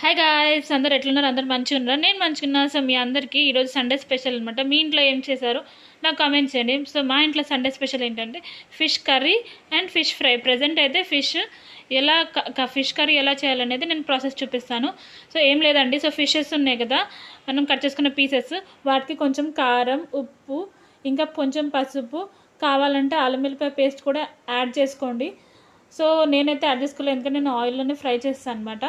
Hi guys అందరు ఎట్లున్నారు? అందరు మంచిగా ఉన్నారు నేను మంచిగా ఉన్నా సో మీ అందరికీ ఈరోజు సండే స్పెషల్ అనమాట మీ ఇంట్లో ఏం చేశారు? నాకు కామెంట్స్ చేయండి. సో మా ఇంట్లో సండే స్పెషల్ ఏంటంటే fish curry and fish fry present అయితే ఫిష్ ఎలా ఫిష్ కర్రీ ఎలా చేయాలనేది నేను ప్రాసెస్ చూపిస్తాను. సో ఏం లేదండి. సో ఫిషెస్ ఉన్నాయి కదా. మనం కట్ చేసుకున్న పీసెస్ వాటికి కొంచెం కారం ఉప్పు ఇంకా కొంచెం పసుపు కావాలంటే అల్లం వెల్లిపాయ పేస్ట్ కూడా యాడ్ చేసుకోండి. సో నేనైతే యాడ్ చేసుకోలేదు. ఎందుకంటే నేను ఆయిల్లోనే ఫ్రై చేస్తాను అనమాట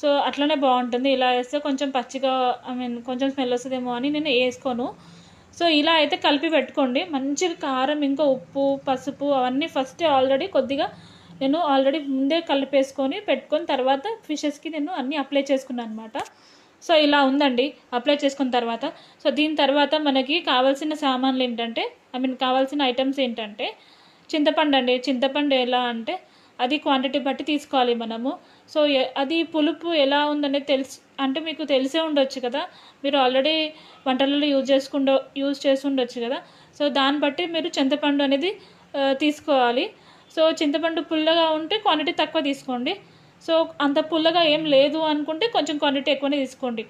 సో అట్లనే బాగుంటుంది. ఇలా వేస్తే కొంచెం పచ్చిగా ఐ మీన్ కొంచెం స్మెల్ వస్తుందేమో అని నేను వేసుకోను. సో ఇలా అయితే కలిపి పెట్టుకోండి. మంచిగా కారం ఇంకా ఉప్పు పసుపు అవన్నీ ఫస్ట్ ఆల్రెడీ కొద్దిగా నేను ఆల్రెడీ ముందే కలిపేసుకొని పెట్టుకొని తర్వాత ఫిషెస్కి నేను అన్నీ అప్లై చేసుకున్నాను అనమాట సో ఇలా ఉందండి. అప్లై చేసుకున్న తర్వాత సో దీని తర్వాత మనకి కావాల్సిన సామాన్లు ఏంటంటే ఐ మీన్ కావాల్సిన ఐటమ్స్ ఏంటంటే చింతపండు అండి. చింతపండు ఎలా అంటే అది క్వాంటిటీ బట్టి తీసుకోవాలి మనము. సో అది పులుపు ఎలా ఉందనేది తెలుసు అంటే మీకు తెలిసే ఉండొచ్చు కదా. మీరు ఆల్రెడీ వంటలలో యూజ్ చేసుకుండో యూజ్ చేసి ఉండొచ్చు కదా. సో దాన్ని బట్టి మీరు చింతపండు అనేది తీసుకోవాలి. సో చింతపండు పుల్లగా ఉంటే క్వాంటిటీ తక్కువ తీసుకోండి. సో అంత పుల్లగా ఏం లేదు అనుకుంటే కొంచెం క్వాంటిటీ ఎక్కువనే తీసుకోండి.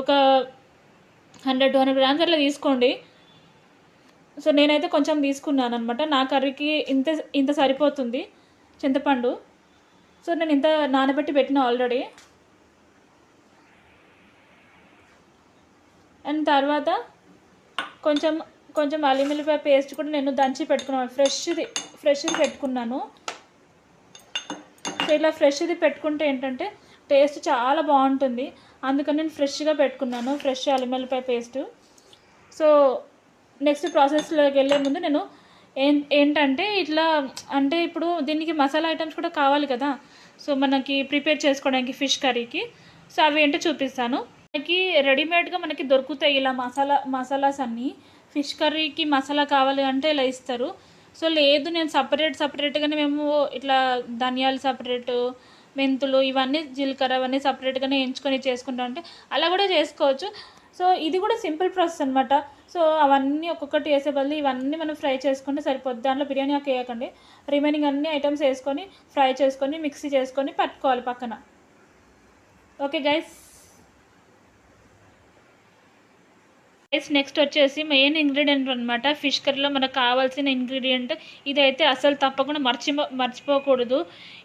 ఒక హండ్రెడ్ టూ హండ్రెడ్ గ్రామ్స్ అట్లా తీసుకోండి. సో నేనైతే కొంచెం తీసుకున్నాను అనమాట నా కర్రీకి ఇంత ఇంత సరిపోతుంది చింతపండు. సో నేను ఇంత నానబెట్టి పెట్టిన ఆల్రెడీ అండ్ తర్వాత కొంచెం కొంచెం అల్లం వెల్లిపాయ పేస్ట్ కూడా నేను దంచి పెట్టుకున్నాను ఫ్రెష్ది ఫ్రెష్ది పెట్టుకున్నాను. సో ఇలా ఫ్రెష్ది పెట్టుకుంటే ఏంటంటే టేస్ట్ చాలా బాగుంటుంది. అందుకని నేను ఫ్రెష్గా పెట్టుకున్నాను ఫ్రెష్ అల్లం వెల్లిపాయ పేస్ట్ సో నెక్స్ట్ ప్రాసెస్లోకి వెళ్ళే ముందు నేను ఏం ఏంటంటే ఇట్లా అంటే ఇప్పుడు దీనికి మసాలా ఐటమ్స్ కూడా కావాలి కదా. సో మనకి ప్రిపేర్ చేసుకోవడానికి ఫిష్ కర్రీకి. సో అవి ఏంటో చూపిస్తాను. మనకి రెడీమేడ్గా మనకి దొరుకుతాయి ఇలా మసాలా మసాలాస్ అన్నీ. ఫిష్ కర్రీకి మసాలా కావాలి అంటే ఇలా ఇస్తారు. సో లేదు నేను సపరేట్ సపరేట్గానే మేము ఇట్లా ధనియాలు సపరేట్ మెంతులు ఇవన్నీ జీలకర్ర అవన్నీ సపరేట్గానే ఎంచుకొని చేసుకుంటాం అంటే అలా కూడా చేసుకోవచ్చు. సో ఇది కూడా సింపుల్ ప్రాసెస్ అనమాట సో అవన్నీ ఒక్కొక్కటి వేసే బదులు ఇవన్నీ మనం ఫ్రై చేసుకుంటే సరిపోద్ది. దాంట్లో బిర్యానీ ఆకు వేయకండి. రిమైనింగ్ అన్ని ఐటమ్స్ వేసుకొని ఫ్రై చేసుకొని మిక్సీ చేసుకొని పట్టుకోవాలి పక్కన. Okay guys. గైస్ నెక్స్ట్ వచ్చేసి మెయిన్ ఇంగ్రీడియంట్ అనమాట ఫిష్ కర్రీలో మనకు కావాల్సిన ఇంగ్రీడియంట్. ఇదైతే అసలు తప్పకుండా మర్చి మర్చిపోకూడదు.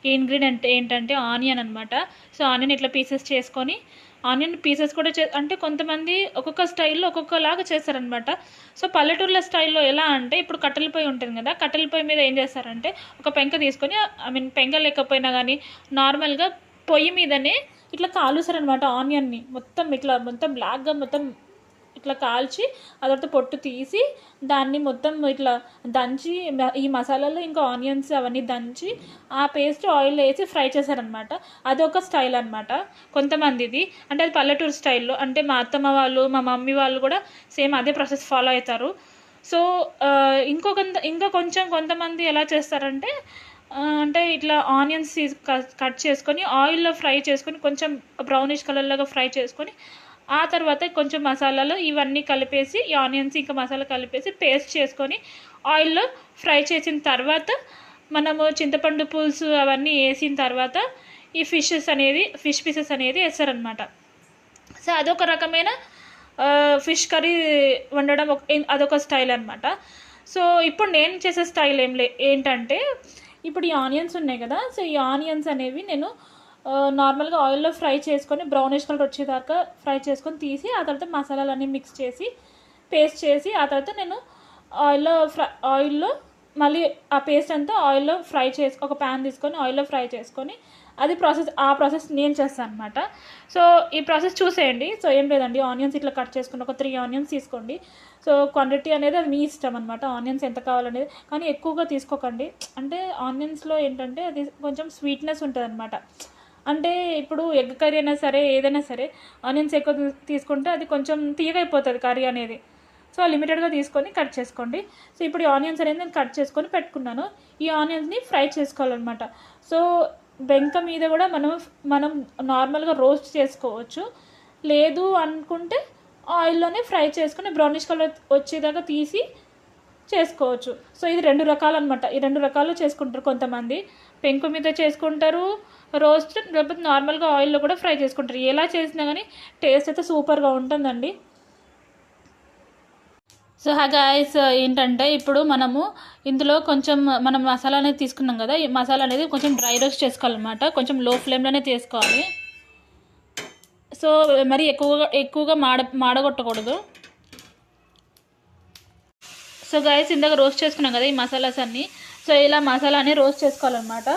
ఈ ఇంగ్రీడియంట్ ఏంటంటే ఆనియన్ అనమాట సో ఆనియన్ ఇట్లా పీసెస్ చేసుకొని ఆనియన్ పీసెస్ కూడా చే అంటే కొంతమంది ఒక్కొక్క స్టైల్లో ఒక్కొక్కలాగా చేస్తారనమాట. సో పల్లెటూర్ల స్టైల్లో ఎలా అంటే ఇప్పుడు కట్టెల పొయ్యి ఉంటుంది కదా కట్టెల పొయ్యి మీద ఏం చేస్తారంటే ఒక పెంక తీసుకొని ఐ మీన్ పెంక లేకపోయినా కానీ నార్మల్గా పొయ్యి మీదనే ఇట్లా కాలుస్తారనమాట ఆనియన్ని. మొత్తం ఇట్లా మొత్తం బ్లాక్గా మొత్తం ఇట్లా కాల్చి ఆ తర్వాత పొట్టు తీసి దాన్ని మొత్తం ఇట్లా దంచి ఈ మసాలాలో ఇంకా ఆనియన్స్ అవన్నీ దంచి ఆ పేస్ట్ ఆయిల్ వేసి ఫ్రై చేశారనమాట అదొక స్టైల్ అనమాట కొంతమందిది. అంటే అది పల్లెటూరు స్టైల్లో. అంటే మా అత్తమ్మ వాళ్ళు మా మమ్మీ వాళ్ళు కూడా సేమ్ అదే ప్రాసెస్ ఫాలో అవుతారు. సో ఇంకొక ఇంకా కొంచెం కొంతమంది ఎలా చేస్తారంటే అంటే ఇట్లా ఆనియన్స్ కట్ చేసుకొని ఆయిల్లో ఫ్రై చేసుకొని కొంచెం బ్రౌనిష్ కలర్లాగా ఫ్రై చేసుకొని ఆ తర్వాత కొంచెం మసాలాలు ఇవన్నీ కలిపేసి ఆనియన్స్ ఇంకా మసాలా కలిపేసి పేస్ట్ చేసుకొని ఆయిల్లో ఫ్రై చేసిన తర్వాత మనము చింతపండు పులుసు అవన్నీ వేసిన తర్వాత ఈ ఫిషెస్ అనేది ఫిష్ పీసెస్ అనేది వేస్తారనమాట సో అదొక రకమైన ఫిష్ కర్రీ వండడం ఒక అదొక స్టైల్ అనమాట సో ఇప్పుడు నేను చేసే స్టైల్ ఏం లే ఏంటంటే ఇప్పుడు ఈ ఆనియన్స్ ఉన్నాయి కదా సో ఈ ఆనియన్స్ అనేవి నేను నార్మల్గా ఆయిల్లో ఫ్రై చేసుకొని బ్రౌనిష్ కలర్ వచ్చేదాకా ఫ్రై చేసుకొని తీసి ఆ తర్వాత మసాలాలన్నీ మిక్స్ చేసి పేస్ట్ చేసి ఆ తర్వాత నేను ఆయిల్లో ఫ్రై ఆయిల్లో మళ్ళీ ఆ పేస్ట్ అంతా ఆయిల్లో ఫ్రై చేసి ఒక ప్యాన్ తీసుకొని ఆయిల్లో ఫ్రై చేసుకొని అది ప్రాసెస్ ఆ ప్రాసెస్ నేను చేస్తాను అనమాట సో ఈ ప్రాసెస్ చూసేయండి. సో ఏం లేదండి. ఆనియన్స్ ఇట్లా కట్ చేసుకుని ఒక త్రీ ఆనియన్స్ తీసుకోండి. సో క్వాంటిటీ అనేది అది మీ ఇష్టం అనమాట ఆనియన్స్ ఎంత కావాలనేది. కానీ ఎక్కువగా తీసుకోకండి. అంటే ఆనియన్స్లో ఏంటంటే అది కొంచెం స్వీట్నెస్ ఉంటుంది అనమాట అంటే ఇప్పుడు ఎగ్ కర్రీ అయినా సరే ఏదైనా సరే ఆనియన్స్ ఎక్కువ తీసుకుంటే అది కొంచెం తీయగైపోతుంది కర్రీ అనేది. సో లిమిటెడ్గా తీసుకొని కట్ చేసుకోండి. సో ఇప్పుడు ఈ ఆనియన్స్ అనేది నేను కట్ చేసుకొని పెట్టుకున్నాను. ఈ ఆనియన్స్ని ఫ్రై చేసుకోవాలన్నమాట. సో బెంక మీద కూడా మనం మనం నార్మల్గా రోస్ట్ చేసుకోవచ్చు. లేదు అనుకుంటే ఆయిల్లోనే ఫ్రై చేసుకుని బ్రౌనిష్ కలర్ వచ్చేదాకా తీసి చేసుకోవచ్చు. సో ఇది రెండు రకాలు అనమాట ఈ రెండు రకాలు చేసుకుంటారు కొంతమంది. పెంకు మీద చేసుకుంటారు రోస్ట్ లేకపోతే నార్మల్గా ఆయిల్లో కూడా ఫ్రై చేసుకుంటారు. ఎలా చేసినా కానీ టేస్ట్ అయితే సూపర్గా ఉంటుందండి. సో గాయస్ ఏంటంటే ఇప్పుడు మనము ఇందులో కొంచెం మనం మసాలా అనేది తీసుకున్నాం కదా ఈ మసాలా అనేది కొంచెం డ్రై రోస్ట్ చేసుకోవాలన్నమాట. కొంచెం లో ఫ్లేమ్లోనే తీసుకోవాలి సో మరి ఎక్కువగా ఎక్కువగా మాడ మాడగొట్టకూడదు. సో గాయస్ ఇందాక రోస్ట్ చేసుకున్నాం కదా ఈ మసాలాస్ అన్నీ. సో ఇలా మసాలాని రోస్ట్ చేసుకోవాలన్నమాట.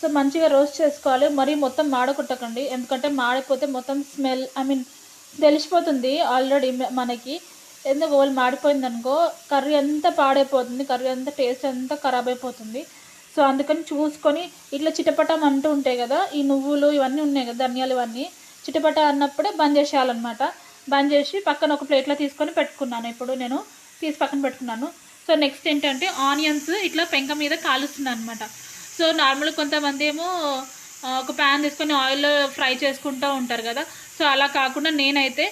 సో మంచిగా రోస్ట్ చేసుకోవాలి. మరీ మొత్తం మాడకొట్టకండి ఎందుకంటే మాడిపోతే మొత్తం స్మెల్ ఐ మీన్ తెలిసిపోతుంది ఆల్రెడీ మనకి. ఎందుకు వాళ్ళు మాడిపోయింది అనుకో కర్రీ అంతా పాడైపోతుంది కర్రీ అంతా టేస్ట్ అంతా ఖరాబ్ అయిపోతుంది. సో అందుకని చూసుకొని ఇట్లా చిటపటం అంటూ ఉంటాయి కదా ఈ నువ్వులు ఇవన్నీ ఉన్నాయి కదా ధనియాలు ఇవన్నీ. చిటపట అన్నప్పుడే బంద్ చేసేయాలన్నమాట. బంద్ చేసి పక్కన ఒక ప్లేట్లో తీసుకొని పెట్టుకున్నాను. ఇప్పుడు నేను తీసి పక్కన పెట్టుకున్నాను. సో నెక్స్ట్ ఏంటంటే ఆనియన్స్ ఇట్లా పెంక మీద కాలుస్తున్నాను అనమాట సో నార్మల్ కొంతమంది ఏమో ఒక ప్యాన్ తీసుకొని ఆయిల్ ఫ్రై చేసుకుంటూ ఉంటారు కదా. సో అలా కాకుండా నేనైతే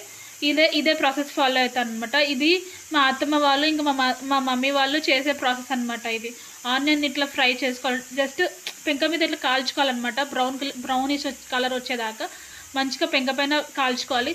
ఇదే ఇదే ప్రాసెస్ ఫాలో అవుతాను అనమాట ఇది మా అత్తమ్మ వాళ్ళు ఇంకా మా మా మమ్మీ వాళ్ళు చేసే ప్రాసెస్ అనమాట ఇది. ఆనియన్ ఇట్లా ఫ్రై చేసుకోవాలి. జస్ట్ పెంక మీద ఇట్లా కాల్చుకోవాలన్నమాట. బ్రౌన్ బ్రౌనిష్ కలర్ వచ్చేదాకా మంచిగా పెంక పైన కాల్చుకోవాలి.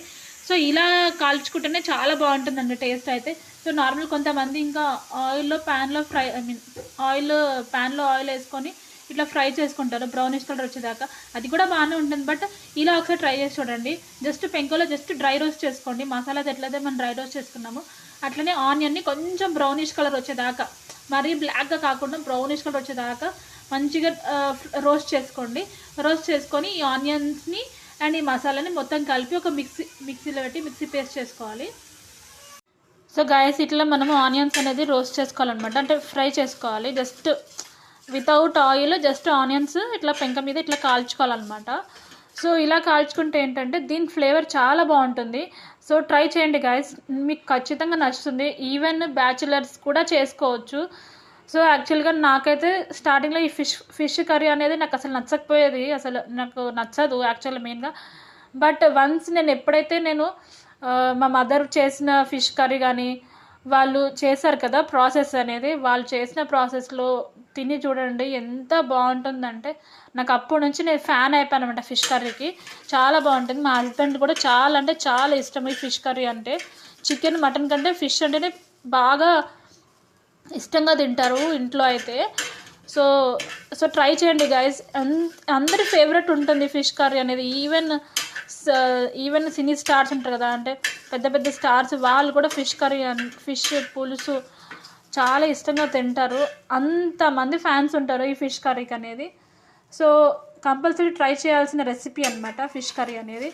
సో ఇలా కాల్చుకుంటేనే చాలా బాగుంటుందండి టేస్ట్ అయితే. సో నార్మల్ కొంతమంది ఇంకా ఆయిల్లో ప్యాన్లో ఫ్రై ఐ మీన్ ఆయిల్ ప్యాన్లో ఆయిల్ వేసుకొని ఇట్లా ఫ్రై చేసుకుంటారు. బ్రౌనిష్ కలర్ వచ్చేదాకా అది కూడా బాగానే ఉంటుంది. బట్ ఇలా ఒకసారి ట్రై చేసి చూడండి. జస్ట్ పెంకోలో జస్ట్ డ్రై రోస్ట్ చేసుకోండి. మసాలాస్ ఎట్లయితే మనం డ్రై రోస్ట్ చేసుకున్నాము అట్లనే ఆనియన్ని కొంచెం బ్రౌనిష్ కలర్ వచ్చేదాకా మరీ బ్లాక్గా కాకుండా బ్రౌనిష్ కలర్ వచ్చేదాకా మంచిగా రోస్ట్ చేసుకోండి. రోస్ట్ చేసుకొని ఈ ఆనియన్స్ని అండ్ ఈ మసాలాని మొత్తం కలిపి ఒక మిక్సీ మిక్సీలో పెట్టి మిక్సీ పేస్ట్ చేసుకోవాలి. సో గాయస్ ఇట్లా మనము ఆనియన్స్ అనేది రోస్ట్ చేసుకోవాలన్నమాట. అంటే ఫ్రై చేసుకోవాలి. Just without oil just onions ఇట్లా పెంక మీద ఇట్లా కాల్చుకోవాలన్నమాట. సో ఇలా కాల్చుకుంటే ఏంటంటే దీని ఫ్లేవర్ చాలా బాగుంటుంది. సో ట్రై చేయండి గాయస్ మీకు ఖచ్చితంగా నచ్చుతుంది. ఈవెన్ బ్యాచులర్స్ కూడా చేసుకోవచ్చు. సో యాక్చువల్గా నాకైతే స్టార్టింగ్లో ఈ ఫిష్ ఫిష్ కర్రీ అనేది నాకు అసలు నచ్చకపోయేది. అసలు నాకు నచ్చదు యాక్చువల్ మెయిన్గా బట్ వన్స్ నేను ఎప్పుడైతే నేను మా మదర్ చేసిన ఫిష్ కర్రీ కానీ వాళ్ళు చేశారు కదా ప్రాసెస్ అనేది వాళ్ళు చేసిన ప్రాసెస్లో తిని చూడండి ఎంత బాగుంటుందంటే నాకు అప్పటి నుంచి నేను ఫ్యాన్ అయిపోయాను అనమాట ఫిష్ కర్రీకి. చాలా బాగుంటుంది. మా హస్బెండ్ కూడా చాలా అంటే చాలా ఇష్టం ఈ ఫిష్ కర్రీ అంటే. చికెన్ మటన్ కంటే ఫిష్ అంటేనే బాగా ఇష్టంగా తింటారు ఇంట్లో అయితే. సో సో ట్రై చేయండి గైస్ అందరి ఫేవరెట్ ఉంటుంది ఫిష్ కర్రీ అనేది. ఈవెన్ ఈవెన్ సినీ స్టార్స్ ఉంటారు కదా అంటే పెద్ద పెద్ద స్టార్స్ వాళ్ళు కూడా ఫిష్ కర్రీ ఫిష్ పులుసు చాలా ఇష్టంగా తింటారు. అంతమంది ఫ్యాన్స్ ఉంటారు ఈ ఫిష్ కర్రీకి అనేది సో కంపల్సరీ ట్రై చేయాల్సిన రెసిపీ అనమాట ఫిష్ కర్రీ అనేది.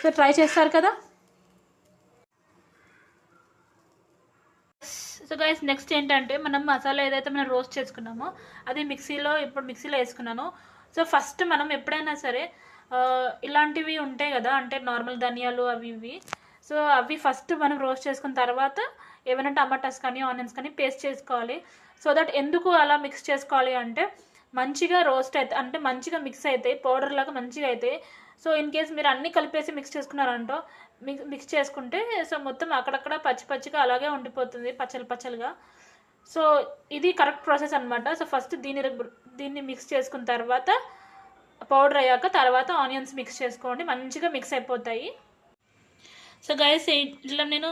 సో ట్రై చేస్తారు కదా? సో గైస్ నెక్స్ట్ ఏంటంటే మనం మసాలా ఏదైతే మనం రోస్ట్ చేసుకున్నామో అది మిక్సీలో ఇప్పుడు మిక్సీలో వేసుకున్నాను. సో ఫస్ట్ మనం ఎప్పుడైనా సరే ఇలాంటివి ఉంటాయి కదా అంటే నార్మల్ ధనియాలు అవి ఇవి. సో అవి ఫస్ట్ మనం రోస్ట్ చేసుకున్న తర్వాత ఏమైనా టమాటాస్ కానీ ఆనియన్స్ కానీ పేస్ట్ చేసుకోవాలి. సో దట్ ఎందుకు అలా మిక్స్ చేసుకోవాలి అంటే మంచిగా రోస్ట్ అయితే అంటే మంచిగా మిక్స్ అవుతాయి పౌడర్ లాగా మంచిగా అవుతాయి సో ఇన్ కేస్ మీరు అన్నీ కలిపేసి మిక్స్ చేసుకున్నారంటో మిక్స్ మిక్స్ చేసుకుంటే సో మొత్తం అక్కడక్కడ పచ్చి పచ్చిగా అలాగే ఉండిపోతుంది పచ్చలు పచ్చలుగా. సో ఇది కరెక్ట్ ప్రాసెస్ అనమాట సో ఫస్ట్ దీని దీన్ని మిక్స్ చేసుకున్న తర్వాత పౌడర్ అయ్యాక తర్వాత ఆనియన్స్ మిక్స్ చేసుకోండి. మంచిగా మిక్స్ అయిపోతాయి. సో గైస్ ఇట్లా నేను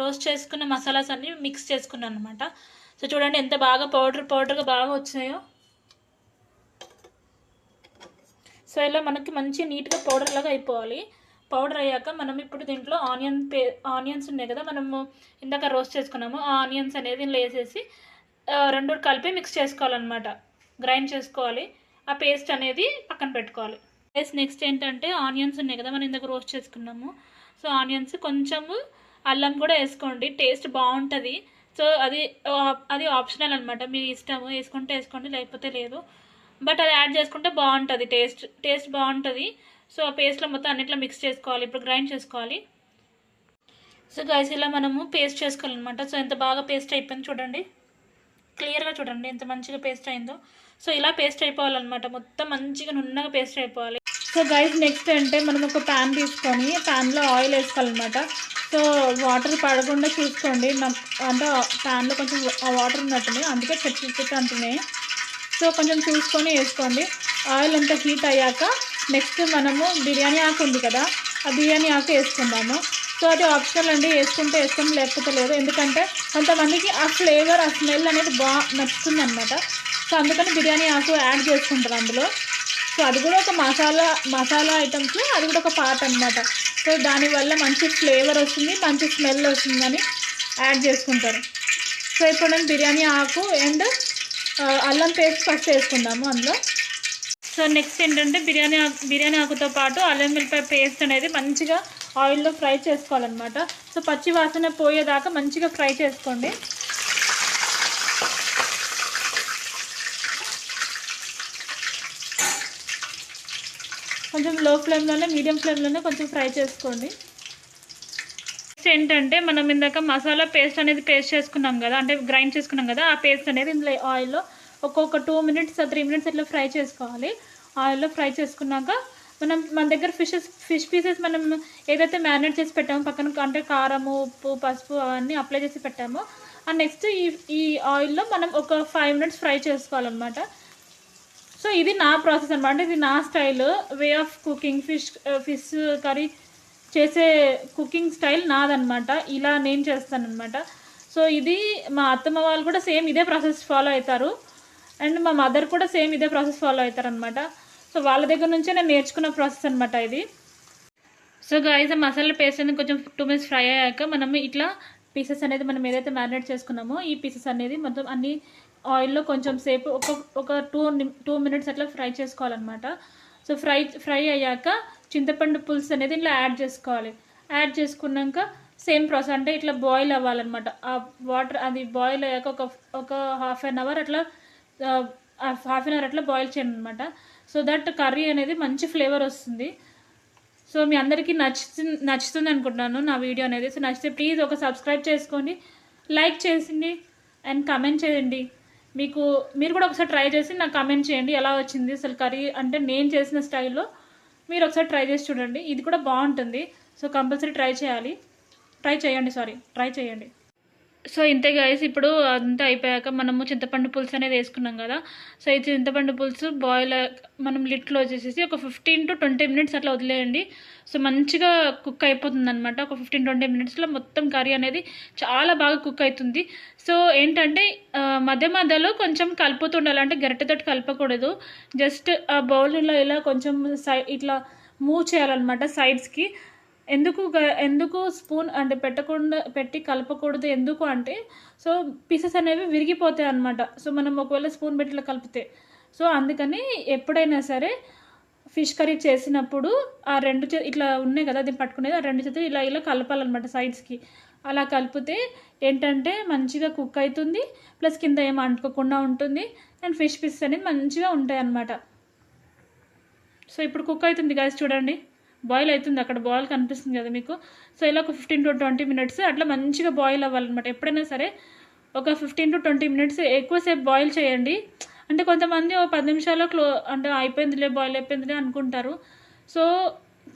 రోస్ట్ చేసుకున్న మసాలాస్ అన్ని మిక్స్ చేసుకున్నాను అనమాట సో చూడండి ఎంత బాగా పౌడర్ పౌడర్గా బాగా వచ్చినాయో. సో ఇలా మనకి మంచి నీట్గా పౌడర్ లాగా అయిపోవాలి. పౌడర్ అయ్యాక మనం ఇప్పుడు దీంట్లో ఆనియన్ పే ఆనియన్స్ ఉన్నాయి కదా మనము ఇందాక రోస్ట్ చేసుకున్నాము. ఆ ఆనియన్స్ అనేది దీనిలో వేసేసి రెండు కలిపి మిక్స్ చేసుకోవాలన్నమాట. గ్రైండ్ చేసుకోవాలి. ఆ పేస్ట్ అనేది పక్కన పెట్టుకోవాలి. పేస్ట్ నెక్స్ట్ ఏంటంటే ఆనియన్స్ ఉన్నాయి కదా మనం ఇందాక రోస్ట్ చేసుకున్నాము. సో ఆనియన్స్ కొంచెము అల్లం కూడా వేసుకోండి. టేస్ట్ బాగుంటుంది. సో అది అది ఆప్షనల్ అనమాట మీ ఇష్టము వేసుకుంటే వేసుకోండి లేకపోతే లేదు. బట్ అది యాడ్ చేసుకుంటే బాగుంటుంది టేస్ట్. టేస్ట్ బాగుంటుంది. సో ఆ పేస్ట్లో మొత్తం అన్నిట్లో మిక్స్ చేసుకోవాలి. ఇప్పుడు గ్రైండ్ చేసుకోవాలి. సో గైస్ ఇలా మనము పేస్ట్ చేసుకోవాలన్నమాట. సో ఎంత బాగా పేస్ట్ అయిపోయింది చూడండి. క్లియర్గా చూడండి ఎంత మంచిగా పేస్ట్ అయిందో. సో ఇలా పేస్ట్ అయిపోవాలన్నమాట. మొత్తం మంచిగా నున్నగా పేస్ట్ అయిపోవాలి. సో గైస్ నెక్స్ట్ అంటే మనం ఒక ప్యాన్ తీసుకొని ప్యాన్లో ఆయిల్ వేసుకోవాలన్నమాట. సో వాటర్ పడకుండా చూసుకోండి. నాకు అంటే ప్యాన్లో కొంచెం ఆ వాటర్ ఉన్నట్టున్నాయి అందుకే చెట్టు చెట్టు అంటున్నాయి. సో కొంచెం చూసుకొని వేసుకోండి. ఆయిల్ అంతా హీట్ అయ్యాక నెక్స్ట్ మనము బిర్యానీ ఆకు ఉంది కదా ఆ బిర్యానీ ఆకు వేసుకుందాము. సో అది ఆప్షనల్ అండి వేసుకుంటే వేసుకొని లేకపోతే లేదు. ఎందుకంటే కొంతమందికి ఆ ఫ్లేవర్ ఆ స్మెల్ అనేది బాగా నచ్చుతుంది అనమాట సో అందుకని బిర్యానీ ఆకు యాడ్ చేసుకుంటారు అందులో. సో అది కూడా ఒక మసాలా మసాలా ఐటమ్స్లో అది కూడా ఒక పార్ట్ అనమాట సో దానివల్ల మంచి ఫ్లేవర్ వస్తుంది మంచి స్మెల్ వస్తుందని యాడ్ చేసుకుంటారు. సో ఇప్పుడు నేను బిర్యానీ ఆకు అండ్ అల్లం పేస్ట్ ఫస్ట్ వేసుకుందాము అందులో. సో నెక్స్ట్ ఏంటంటే బిర్యానీ ఆకు బిర్యానీ ఆకుతో పాటు అల్లం వెల్లిపాయ పేస్ట్ అనేది మంచిగా ఆయిల్లో ఫ్రై చేసుకోవాలన్నమాట. సో పచ్చి వాసన పోయేదాకా మంచిగా ఫ్రై చేసుకోండి. కొంచెం లో ఫ్లేమ్లోనే మీడియం ఫ్లేమ్లోనే కొంచెం ఫ్రై చేసుకోండి. నెక్స్ట్ ఏంటంటే మనం ఇందాక మసాలా పేస్ట్ అనేది పేస్ట్ చేసుకున్నాం కదా అంటే గ్రైండ్ చేసుకున్నాం కదా ఆ పేస్ట్ అనేది ఇందులో ఆయిల్లో ఒక్కొక్క టూ మినిట్స్ త్రీ మినిట్స్ ఇట్లా ఫ్రై చేసుకోవాలి. ఆయిల్లో ఫ్రై చేసుకున్నాక మనం మన దగ్గర ఫిషెస్ ఫిష్ పీసెస్ మనం ఏదైతే మ్యారినేట్ చేసి పెట్టామో పక్కన అంటే కారము ఉప్పు పసుపు అవన్నీ అప్లై చేసి పెట్టామో అండ్ నెక్స్ట్ ఈ ఈ ఆయిల్లో మనం ఒక ఫైవ్ మినిట్స్ ఫ్రై చేసుకోవాలన్నమాట. సో ఇది నా ప్రాసెస్ అనమాట ఇది నా style. Way of cooking fish fish curry చేసే కుకింగ్ స్టైల్ నాదనమాట ఇలా నేను చేస్తానమాట సో ఇది మా అత్తమ్మ వాళ్ళు కూడా సేమ్ ఇదే ప్రాసెస్ ఫాలో అవుతారు అండ్ మా మదర్ కూడా సేమ్ ఇదే ప్రాసెస్ ఫాలో అవుతారు అనమాట సో వాళ్ళ దగ్గర నుంచే నేను నేర్చుకున్న ప్రాసెస్ అనమాట ఇది. సో గాయస్ ఆ మసాలా పేస్ట్ అనేది కొంచెం టూ మినిట్స్ ఫ్రై అయ్యాక మనం ఇట్లా పీసెస్ అనేది మనం ఏదైతే మ్యారినేట్ చేసుకున్నామో ఈ పీసెస్ అనేది మొత్తం అన్ని ఆయిల్లో కొంచెం సేపు ఒక ఒక టూ టూ మినిట్స్ అట్లా ఫ్రై చేసుకోవాలన్నమాట. సో ఫ్రై ఫ్రై అయ్యాక చింతపండు పులుసు అనేది ఇట్లా యాడ్ చేసుకోవాలి. యాడ్ చేసుకున్నాక సేమ్ ప్రాసెస్ అంటే ఇట్లా బాయిల్ అవ్వాలన్నమాట. ఆ వాటర్ అది బాయిల్ అయ్యాక ఒక ఒక హాఫ్ అన్ అవర్ అట్లా హాఫ్ అన్ అవర్ అట్లా బాయిల్ చేయండి అనమాట సో దట్ కర్రీ అనేది మంచి ఫ్లేవర్ వస్తుంది. సో మీ అందరికీ నచ్చుతుంది నచ్చుతుంది అనుకుంటున్నాను నా వీడియో అనేది. సో నచ్చితే ప్లీజ్ ఒక సబ్స్క్రైబ్ చేసుకోండి లైక్ చేసింది అండ్ కమెంట్ చేయండి. మీకు మీరు కూడా ఒకసారి ట్రై చేసి నాకు కమెంట్ చేయండి ఎలా వచ్చింది అసలు కర్రీ? అంటే నేను చేసిన స్టైల్లో మీరు ఒకసారి ట్రై చేసి చూడండి. ఇది కూడా బాగుంటుంది. సో కంపల్సరీ ట్రై చేయాలి. ట్రై చేయండి సారీ ట్రై చేయండి. సో ఇంతే గాయస్ ఇప్పుడు అంతా అయిపోయాక మనము చింతపండు పులుసు అనేది వేసుకున్నాం కదా. సో ఈ చింతపండు పులుసు బాయిల్ మనం లిట్లో క్లోజ్ చేసేసి ఒక ఫిఫ్టీన్ టు ట్వంటీ మినిట్స్ అట్లా వదిలేయండి. సో మంచిగా కుక్ అయిపోతుంది అనమాట ఒక ఫిఫ్టీన్ ట్వంటీ మినిట్స్లో మొత్తం కర్రీ అనేది చాలా బాగా కుక్ అవుతుంది సో ఏంటంటే మధ్య మధ్యలో కొంచెం కలుపుతుండాలి అంటే గరిటెతోటి కలపకూడదు. జస్ట్ ఆ బౌల్లో ఇలా ఇలా కొంచెం సై ఇట్లా మూవ్ చేయాలన్నమాట సైడ్స్కి ఎందుకు ఎందుకు స్పూన్ అంటే పెట్టకుండా పెట్టి కలపకూడదు ఎందుకు అంటే సో పీసెస్ అనేవి విరిగిపోతాయి అన్నమాట. సో మనం ఒకవేళ స్పూన్ పెట్టి కలిపితే. సో అందుకని ఎప్పుడైనా సరే ఫిష్ కర్రీ చేసినప్పుడు ఆ రెండు చే ఇట్లా ఉన్నాయి కదా అది పట్టుకునేది ఆ రెండు చేతులు ఇలా ఇలా కలపాలన్నమాట సైడ్స్కి అలా కలిపితే ఏంటంటే మంచిగా కుక్ అవుతుంది ప్లస్ కింద ఏం అంటుకోకుండా ఉంటుంది అండ్ ఫిష్ పీసెస్ అనేది మంచిగా ఉంటాయి అన్నమాట సో ఇప్పుడు కుక్ అవుతుంది గాయస్ చూడండి. బాయిల్ అవుతుంది. అక్కడ బాయిల్ కనిపిస్తుంది కదా మీకు? సో ఇలా ఒక ఫిఫ్టీన్ టు ట్వంటీ మినిట్స్ అట్లా మంచిగా బాయిల్ అవ్వాలన్నమాట. ఎప్పుడైనా సరే ఒక ఫిఫ్టీన్ టు ట్వంటీ మినిట్స్ ఎక్కువసేపు బాయిల్ చేయండి. అంటే కొంతమంది ఒక పది నిమిషాల్లో క్లో అంటే అయిపోయిందిలే బాయిల్ అయిపోయిందిలే అనుకుంటారు. సో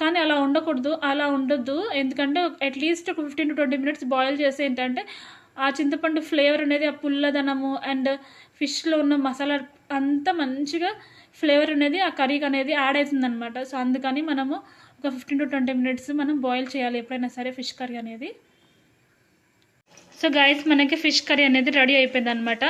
కానీ అలా ఉండకూడదు. అలా ఉండొద్దు. ఎందుకంటే అట్లీస్ట్ ఒక fifteen to twenty minutes boil చేసి ఏంటంటే ఆ చింతపండు ఫ్లేవర్ అనేది ఆ పుల్లదనము అండ్ ఫిష్లో ఉన్న మసాలా అంతా మంచిగా ఫ్లేవర్ అనేది ఆ కర్రీకి అనేది యాడ్ అవుతుంది అనమాట సో అందుకని మనము ఒక ఫిఫ్టీన్ టు ట్వంటీ మినిట్స్ మనం బాయిల్ చేయాలి ఎప్పుడైనా సరే ఫిష్ కర్రీ అనేది. సో గైస్ మనకి ఫిష్ కర్రీ అనేది రెడీ అయిపోయింది అనమాట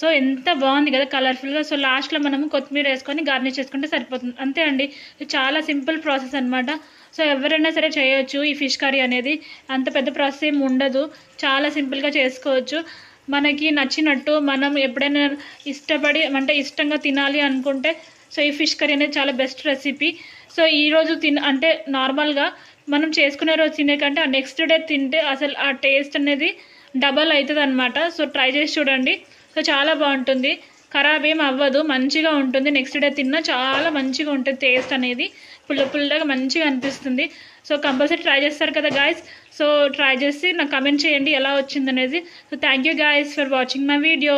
సో ఎంత బాగుంది కదా కలర్ఫుల్గా సో లాస్ట్లో మనము కొత్తిమీర వేసుకొని గార్నిష్ చేసుకుంటే సరిపోతుంది. అంతే అండి చాలా సింపుల్ ప్రాసెస్ అనమాట సో ఎవరైనా సరే చేయొచ్చు ఈ ఫిష్ కర్రీ అనేది. అంత పెద్ద ప్రాసెస్ ఏమి ఉండదు. చాలా సింపుల్గా చేసుకోవచ్చు. మనకి నచ్చినట్టు మనం ఎప్పుడైనా ఇష్టపడి అంటే ఇష్టంగా తినాలి అనుకుంటే సో ఈ ఫిష్ కర్రీ అనేది చాలా బెస్ట్ రెసిపీ. సో ఈరోజు తిన అంటే నార్మల్గా మనం చేసుకునే రోజు తినే కంటే ఆ నెక్స్ట్ డే తింటే అసలు ఆ టేస్ట్ అనేది డబల్ అవుతుంది అనమాట సో ట్రై చేసి చూడండి. సో చాలా బాగుంటుంది. ఖరాబ్ ఏం అవ్వదు. మంచిగా ఉంటుంది. నెక్స్ట్ డే తిన్నా చాలా మంచిగా ఉంటుంది టేస్ట్ అనేది. పుల్ల పుల్లగా మంచిగా అనిపిస్తుంది. సో కంపల్సరీ ట్రై చేస్తారు కదా గాయస్ సో ట్రై చేసి నాకు కమెంట్ చేయండి ఎలా వచ్చింది అనేది so thank you guys for watching my video